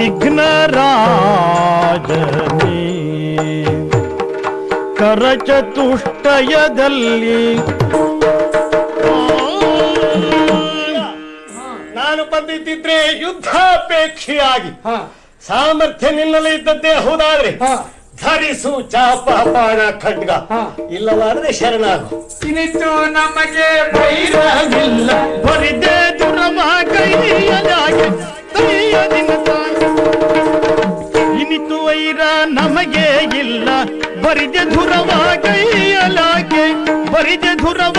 ವಿಘ್ನರಾಜನೇ. ಕರಚತುಷ್ಟಯದಲ್ಲಿ. ನಾನು ಬಂದಿದ್ದಿದ್ರೆ ಯುದ್ಧಾಪೇಕ್ಷೆಯಾಗಿ. ಸಾಮರ್ಥ್ಯ ನಿನ್ನಲ್ಲಿ ಇದ್ದದ್ದೇ ಹೌದಾದ್ರೆ. ಧರಿಸು ಚಾಪ ಪಾಣ ಖಡ್ಗ. ಇಲ್ಲವಾದ್ರೆ ಶರಣಾಗು. ಇನಿತು ನಮಗೆ ಬೈರಾಗಿಲ್ಲ ಬರಿದೇ ದುರಮ ಕೈಯಲಾಗಿ ಕೈಯದಿನ ನಮಗೆ ಇಲ್ಲ. ಬರಿದೆ ಧುರವ ಕೈಯಲಾಗೆ ಬರಿದೆ ಧುರವ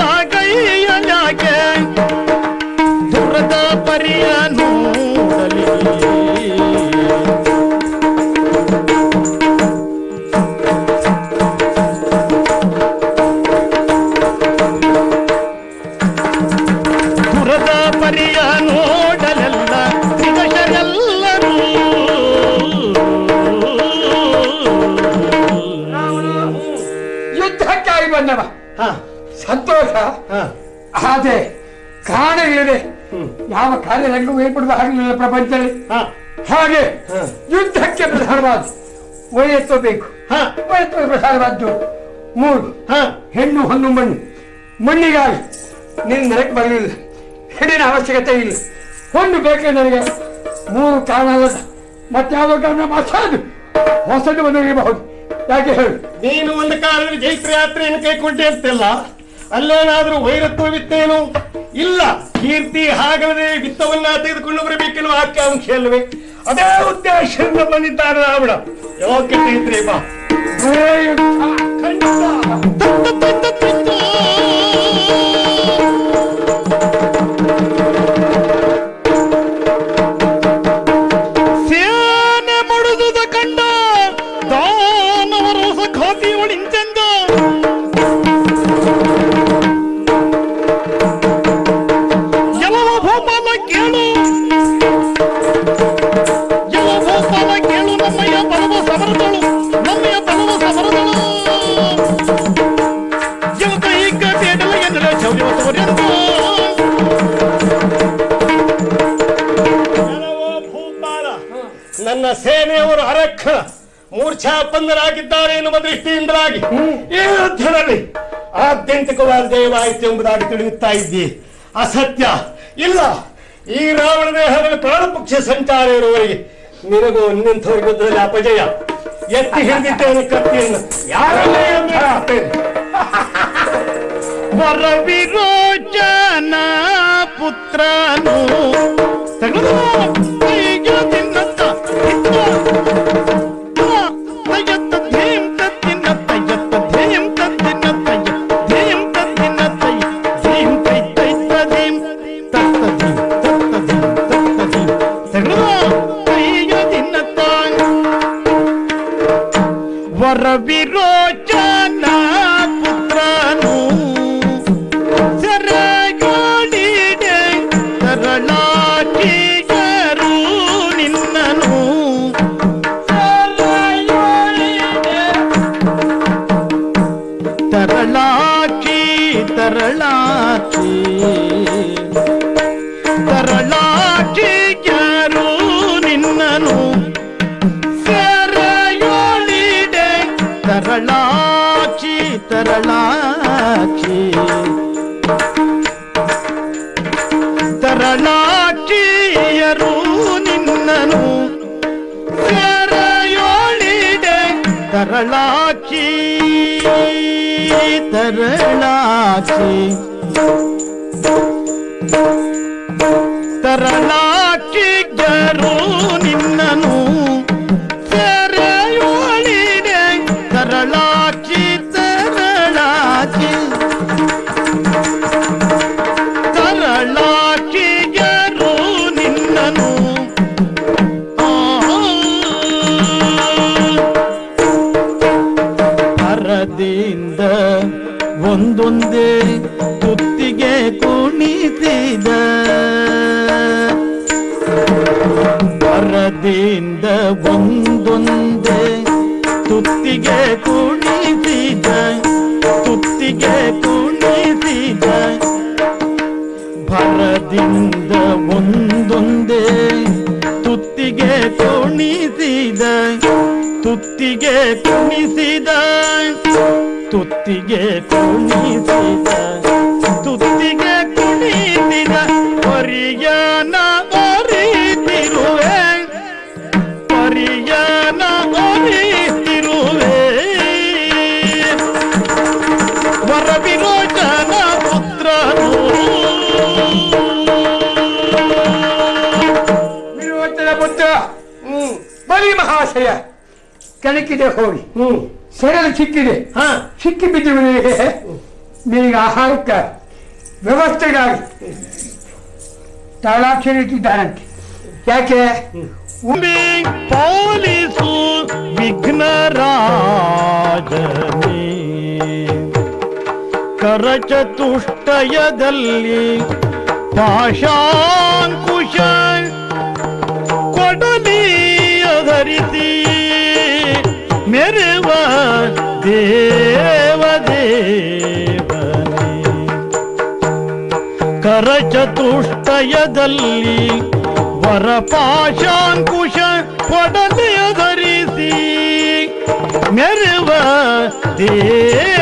ಹ, ಸಂತೋಷ. ಆದ್ರೆ ಕಾರಣಗಳಿದೆ ಯಾವ ಕಾರ್ಯರಂಗವೂ ಏರ್ಪಡುವ ಹಾಗಲಿಲ್ಲ ಪ್ರಪಂಚದಲ್ಲಿ. ಹ, ಹಾಗೆ. ಯುದ್ಧಕ್ಕೆ ಪ್ರಧಾನವಾದ ವಯಸ್ಸು ಬೇಕು. ವಯಸ್ಸು ಪ್ರಧಾನವಾದ್ದು ಮೂರು. ಹ. ಹೆಣ್ಣು ಹೊನ್ನು ಮಣ್ಣು. ಮಣ್ಣಿಗಾಗಿ ನಿನ್ನ ನೆನಪು ಬರಲಿಲ್ಲ. ಹೆಣ್ಣಿನ ಅವಶ್ಯಕತೆ ಇಲ್ಲ. ಹೊಣ್ಣು ಬೇಕೇ ನನಗೆ. ಮೂರು ಕಾರಣ ಅಲ್ಲ. ಯಾವ ಕಾರಣ? ಹೊಸದು ಬಂದಿರಬಹುದು. ಯಾಕೆ ಹೇಳು? ನೀನು ಒಂದು ಕಾಲದಲ್ಲಿ ಜೈತ್ರ ಯಾತ್ರೆಯನ್ನು ಕೈಕೊಂಡೆ ಅಂತೆಲ್ಲ ಅಲ್ಲೇನಾದ್ರೂ ವೈರತ್ವವಿತ್ತೇನು? ಇಲ್ಲ ಕೀರ್ತಿ ಹಾಗಲ್ಲದೆ ವಿತ್ತವನ್ನ ತೆಗೆದುಕೊಂಡು ಬರಬೇಕೆನ್ನುವ ಆಕಾಂಕ್ಷೆ ಅಲ್ವೇ ಅದೇ ಉದ್ದೇಶದಿಂದ ಬಂದಿದ್ದಾರೆ ರಾವಣ ಯೋಗ್ಯ ಚೈತ್ರಿ ಬಾ. ಖಂಡಿತ. ನನ್ನ ಸೇನೆಯವರು ಅರಕ್ಷ ಮೂರ್ಛಾಪನ್ನರಾಗಿದ್ದಾರೆ ಎನ್ನುವ ದೃಷ್ಟಿಯಿಂದಲಾಗಿ ಈ ಆತ್ಯಂತಿಕವಾದ ಜಯವಾಯಿತು ಎಂಬುದಾಗಿ ತಿಳಿಯುತ್ತಾ ಇದ್ದಿ ಅಸತ್ಯ ಇಲ್ಲ. ಈ ರಾವಣ ದೇಹದಲ್ಲಿ ಪ್ರಾಣಪಕ್ಷ ಸಂಚಾರ ಇರುವವರಿಗೆ ನಿನಗೂ ನಿಂತವರಿಗೆ ಯುದ್ಧದಲ್ಲಿ ಅಪಜಯ. ಎತ್ತಿ ಹಿಡಿದಿದ್ದೇನೆ ಕತ್ತಿಯನ್ನು. ಯಾರಲ್ಲೇ. ವರವಿರೋಚನ ಪುತ್ರನು ತೆಗೆದು ತರಳಾಕಿ ಯಾರು ನಿನ್ನನು ಸರಯೋಳಿಡೆ ತರಳಾಕಿ ತರಳಾಕಿ ಯಾರು ನಿನ್ನನು ಸರಯೋಳಿಡೆ ತರಳಾಕಿ तरणाची. तरला ತುತ್ತಿಗೆ ಕುಣಿತಿದ ಹರದಿಂದ ಒಂದೊಂದೇ ತುತ್ತಿಗೆ ಕುಣಿತಿದ ತುತ್ತಿಗೆ ಕುಣಿತಿದ ಭರದಿಂದ ಒಂದೊಂದೇ ತುತ್ತಿ ತುತ್ತಿಗೆ ಕುಣಿಸಿದ ತುತ್ತಿಗೆ ಕುಣಿಸಿದ ತುತ್ತಿಗೆ ಕುಣಿಸಿದ ತುತ್ತಿಗೆ ಕುಣಿಸಿದ ಪರಿಯನ ಅರಿತಿರುವೆ ಪರಿಯನ ಅರಿತಿರುವೆ ವರ ವಿರೋಚನ ಪುತ್ರನು ವಿರೋಚನ ಪುತ್ರ ಹ್ಮ್ ಬಲಿ ಮಹಾಶಯ ಕೆಣಕಿದೆ ಹೋಗಿ ಹ್ಮ್ ಸೆರೆಲು ಸಿಕ್ಕಿದೆ ಹಾ ಸಿಕ್ಕಿ ಬಿದ್ದಿರುವನಿಗೆ ನಿನಗೆ ಆಹಾರಕ್ಕೆ ವ್ಯವಸ್ಥೆಗಾಗಿ ತಾಳಾಕ್ಷರ ಇಟ್ಟಿದ್ದಾನಂತೆ ಯಾಕೆ ಉಂಬಿ ಪಾಲಿಸು ವಿಘ್ನರಾಜನೇ ಕರಚತುಷ್ಟಯದಲ್ಲಿ ಪಾಶಾಂಕುಶ ಕೊಡಲಿಯ ಧರಿಸಿ ಮೆರುವ ದೇವದೇವನೇ ಕರಚತುಷ್ಟಯದಲ್ಲಿ ವರಪಾಶಾಂಕುಶ ಕೊಡಲೆಯ ಧರಿಸಿ ಮೆರುವ ದೇವ